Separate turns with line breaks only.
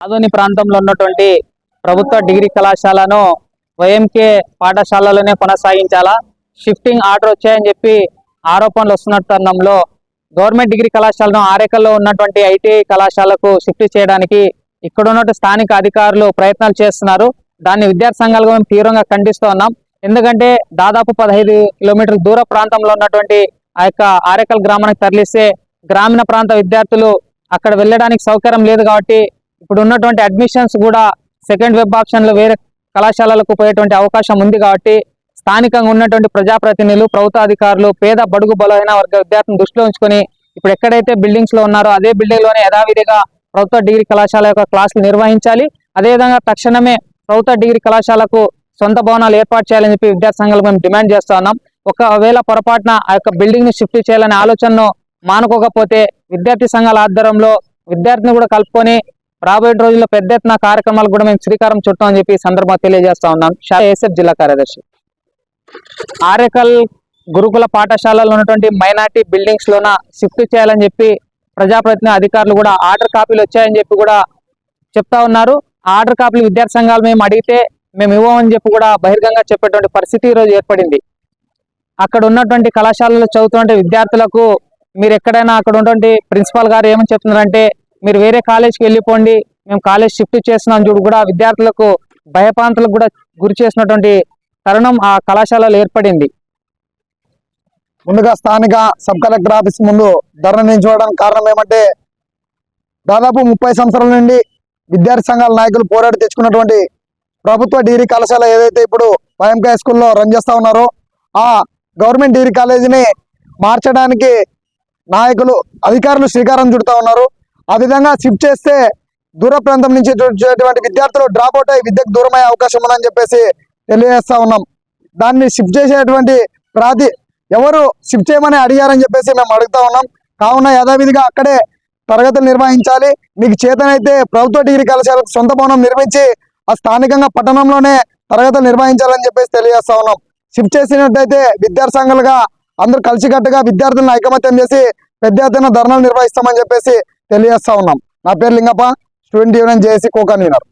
ఆదోని ప్రాంతంలో ఉన్నటువంటి ప్రభుత్వ డిగ్రీ కళాశాలను వైఎంకే పాఠశాలలోనే కొనసాగించాలా? షిఫ్టింగ్ ఆర్డర్ వచ్చాయని చెప్పి ఆరోపణలు వస్తున్న తరుణంలో గవర్నమెంట్ డిగ్రీ కళాశాలను ఆరేకల్లో ఉన్నటువంటి ఐటీఐ కళాశాలకు షిఫ్ట్ చేయడానికి ఇక్కడ ఉన్నటువంటి స్థానిక అధికారులు ప్రయత్నాలు చేస్తున్నారు. దాన్ని విద్యార్థి సంఘాలుగా మేము తీవ్రంగా ఖండిస్తూ ఉన్నాం. ఎందుకంటే దాదాపు పదహైదు కిలోమీటర్ల దూర ప్రాంతంలో ఉన్నటువంటి ఆ యొక్క ఆరేకల్ గ్రామానికి తరలిస్తే గ్రామీణ ప్రాంత విద్యార్థులు అక్కడ వెళ్ళడానికి సౌకర్యం లేదు కాబట్టి ఇప్పుడు ఉన్నటువంటి అడ్మిషన్స్ కూడా సెకండ్ వెబ్ ఆప్షన్లో వేరే కళాశాలలకు పోయేటువంటి అవకాశం ఉంది కాబట్టి స్థానికంగా ఉన్నటువంటి ప్రజాప్రతినిధులు ప్రభుత్వ అధికారులు పేద బడుగు బలహీన వర్గ విద్యార్థులను దృష్టిలో ఉంచుకొని ఇప్పుడు ఎక్కడైతే బిల్డింగ్స్లో ఉన్నారో అదే బిల్డింగ్లోనే యథావిధిగా ప్రభుత్వ డిగ్రీ కళాశాల యొక్క క్లాసులు నిర్వహించాలి. అదేవిధంగా తక్షణమే ప్రభుత్వ డిగ్రీ కళాశాలకు సొంత భవనాలు ఏర్పాటు చేయాలని చెప్పి విద్యార్థి సంఘాలు మేము డిమాండ్ చేస్తున్నాం ఒకవేళ పొరపాటున ఆ యొక్క బిల్డింగ్ని షిఫ్ట్ చేయాలనే ఆలోచనను మానుకోకపోతే విద్యార్థి సంఘాల ఆధ్వర్యంలో విద్యార్థిని కూడా కలుపుకొని రాబోయే రోజుల్లో పెద్ద ఎత్తున కార్యక్రమాలు కూడా మేము శ్రీకారం చుట్టామని చెప్పి సందర్భంగా తెలియజేస్తా ఉన్నాం. ఏఎస్ఎఫ్ జిల్లా కార్యదర్శి. ఆరేకల్ గురుకుల పాఠశాలలో ఉన్నటువంటి మైనార్టీ బిల్డింగ్స్ లోన షిఫ్ట్ చేయాలని చెప్పి ప్రజాప్రతినిధి అధికారులు కూడా ఆర్డర్ కాపీలు వచ్చాయని చెప్పి కూడా చెప్తా ఉన్నారు. ఆ ఆర్డర్ కాపీలు విద్యార్థి సంఘాలు మేము అడిగితే మేము ఇవ్వమని చెప్పి కూడా బహిర్గంగా చెప్పేటువంటి పరిస్థితి ఈరోజు రోజు ఏర్పడింది. అక్కడ ఉన్నటువంటి కళాశాలలో చదువుతున్న విద్యార్థులకు మీరు ఎక్కడైనా అక్కడ ఉన్నటువంటి ప్రిన్సిపాల్ గారు ఏమని చెప్తున్నారంటే మీరు వేరే కాలేజ్కి వెళ్ళిపోండి మేము కాలేజ్ షిఫ్ట్ చేస్తున్నాం చూడు కూడా విద్యార్థులకు భయపాంతులకు కూడా గురి చేసినటువంటి తరుణం ఆ కళాశాలలో ఏర్పడింది.
ముందుగా స్థానిక సబ్ కలెక్టర్ ఆఫీస్ ముందు ధర్నా నిలిచిపోవడానికి కారణం ఏమంటే దాదాపు ముప్పై సంవత్సరాల నుండి విద్యార్థి సంఘాల నాయకులు పోరాడి తెచ్చుకున్నటువంటి ప్రభుత్వ డిగ్రీ కళాశాల ఏదైతే ఇప్పుడు వైఎంకే స్కూల్లో రన్ చేస్తూ ఉన్నారో ఆ గవర్నమెంట్ డిగ్రీ కాలేజీని మార్చడానికి నాయకులు అధికారులు శ్రీకారం చుడుతూ ఉన్నారు. ఆ విధంగా షిఫ్ట్ చేస్తే దూర ప్రాంతం నుంచి వచ్చేటువంటి విద్యార్థులు డ్రాప్ అవుట్ అయ్యి విద్యకు దూరమయ్యే అవకాశం ఉందని చెప్పేసి తెలియజేస్తా ఉన్నాం. దాన్ని షిఫ్ట్ చేసేటువంటి ప్రాతి ఎవరు షిఫ్ట్ చేయమని అడిగారని చెప్పేసి మేము అడుగుతా ఉన్నాం. కావున యథావిధిగా అక్కడే తరగతులు నిర్వహించాలి. మీకు చేతనైతే ప్రభుత్వ డిగ్రీ కళాశాలకు సొంత భవనం నిర్మించి ఆ స్థానికంగా పట్టణంలోనే తరగతులు నిర్వహించాలని చెప్పేసి తెలియజేస్తా ఉన్నాం. షిఫ్ట్ చేసినట్టయితే విద్యార్థి సంఘాలుగా అందరూ కలిసికట్టుగా విద్యార్థులను ఐకమత్యం చేసి పెద్ద ఎత్తున ధర్నాలు నిర్వహిస్తామని చెప్పేసి తెలియజేస్తా ఉన్నాం. నా పేరు Lingappa. Student union JAC co convener